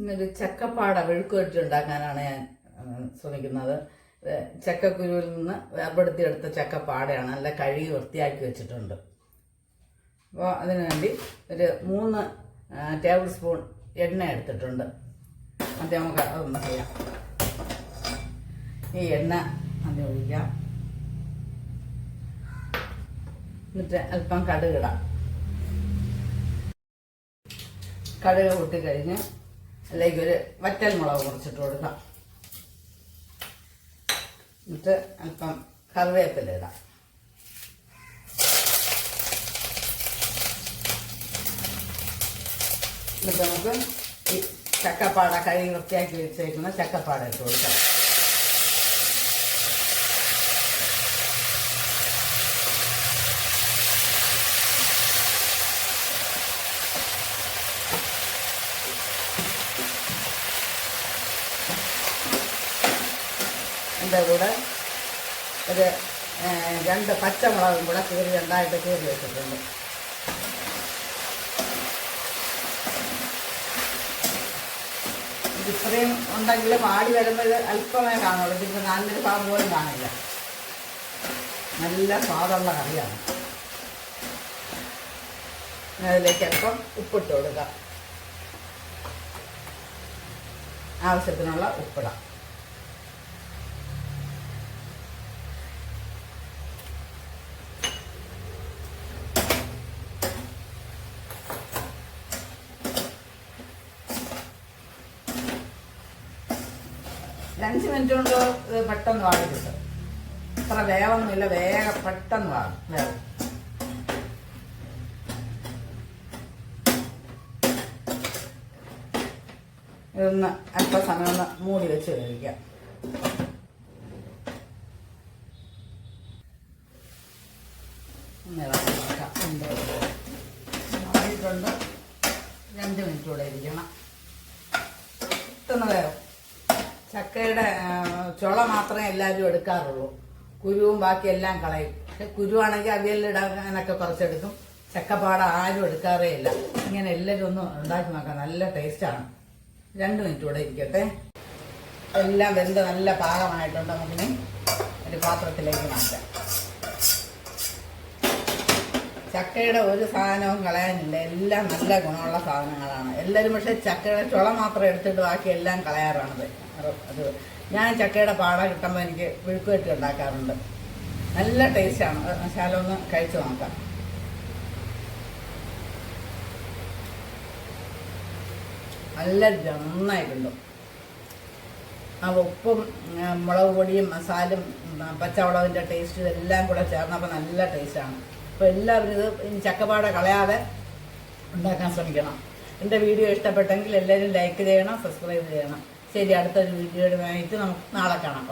ഇന്നൊരു ചക്കപ്പാട വെഴുക്കുവരട്ടി ഉണ്ടാക്കാനാണ് ഞാൻ ശ്രമിക്കുന്നത്. ചക്കക്കുരുവിൽ നിന്ന് വേർപെടുത്തിയെടുത്ത ചക്കപ്പാടയാണ്. നല്ല കഴുകി വൃത്തിയാക്കി വെച്ചിട്ടുണ്ട്. അപ്പോൾ അതിനു വേണ്ടി ഒരു മൂന്ന് ടേബിൾ സ്പൂൺ എണ്ണ എടുത്തിട്ടുണ്ട്. അത് നമുക്ക് അതൊന്ന് ചെയ്യാം. ഈ എണ്ണ അത് ഒഴിക്കാം. എന്നിട്ട് അല്പം കടുകിടാം. കടുക് പൊട്ടിക്കഴിഞ്ഞ് അതിലേക്ക് ഒരു വറ്റൽ മുളക് മുറിച്ചിട്ട് കൊടുക്കാം. എന്നിട്ട് അല്പം കറിവേപ്പില ഇടാം. എന്നിട്ട് നമുക്ക് ഈ ചക്കപ്പാട കഴുകി വൃത്തിയാക്കി വെച്ചേക്കുന്ന ചക്കപ്പാട ഇട്ട് കൊടുക്കാം. അതിന്റെ കൂടെ ഒരു രണ്ട് പച്ചമുളകും കൂടെ കീറി രണ്ടായിട്ട് കീറി വെച്ചിട്ടുണ്ട്. ഇത് ഇത്രയും ഉണ്ടെങ്കിൽ പാടി ഇത് അല്പമേ കാണുള്ളൂ. ഇതിപ്പോൾ നാലിനൊരു ഭാഗം പോലും കാണില്ല. നല്ല സ്വാദുള്ള കറിയാണ്. അതിലേക്ക് അല്പം ഉപ്പിട്ട് കൊടുക്കാം. ആവശ്യത്തിനുള്ള ഉപ്പിടാം. അഞ്ച് മിനിറ്റ് കൊണ്ട് പെട്ടെന്ന് വാടി കിട്ടും. അത്ര വേവൊന്നുമില്ല വേഗം പെട്ടെന്ന് വാടും വേവും. ഇതൊന്ന് അല്പസമയം ഒന്ന് മൂടി വെച്ച് കഴിക്കാം രണ്ട് മിനിറ്റ് കൂടെ ഇരിക്കണം. പെട്ടെന്ന് വേവും. ചക്കയുടെ ചുള മാത്രമേ എല്ലാവരും എടുക്കാറുള്ളൂ. കുരുവും ബാക്കി എല്ലാം കളയും. പക്ഷെ കുരുവാണെങ്കിൽ അവിയലിടാനൊക്കെ കുറച്ചെടുക്കും ചക്കപ്പാട ആരും എടുക്കാറേ ഇല്ല. ഇങ്ങനെ എല്ലാവരും ഒന്ന് ഉണ്ടാക്കി നോക്കാം. നല്ല ടേസ്റ്റാണ് രണ്ട് മിനിറ്റ് കൂടെ ഇരിക്കട്ടെ. എല്ലാം വെന്ത് നല്ല പാകമായിട്ടുണ്ട്. നമുക്കിനി ഒരു പാത്രത്തിലേക്ക് മാറ്റാം. ചക്കയുടെ ഒരു സാധനവും കളയാനില്ല. എല്ലാം നല്ല ഗുണമുള്ള സാധനങ്ങളാണ്. എല്ലാവരും പക്ഷേ ചക്കയുടെ ചുള മാത്രം എടുത്തിട്ട് ബാക്കി എല്ലാം കളയാറാണത്. അത് ഞാൻ ചക്കയുടെ പാട കിട്ടുമ്പോൾ എനിക്ക് വിഴുക്കുവെട്ടി ഉണ്ടാക്കാറുണ്ട്. നല്ല ടേസ്റ്റാണ് മസാല ഒന്ന് കഴിച്ചു നോക്കാം. നല്ല നന്നായിട്ടുണ്ട് ആ ഉപ്പും മുളക് പൊടിയും മസാലും ഉം, പച്ചമുളകിന്റെ ടേസ്റ്റ് ഇതെല്ലാം കൂടെ ചേർന്നപ്പോൾ നല്ല ടേസ്റ്റാണ് അപ്പോൾ എല്ലാവരും ഇത് ചക്കപ്പാട കളയാതെ ഉണ്ടാക്കാൻ ശ്രമിക്കണം. എന്റെ വീഡിയോ ഇഷ്ടപ്പെട്ടെങ്കിൽ എല്ലാവരും ലൈക്ക് ചെയ്യണം സബ്സ്ക്രൈബ് ചെയ്യണം. ശരി അടുത്തൊരു വീഡിയോയുമായിട്ട് നമുക്ക് നാളെ കാണാം.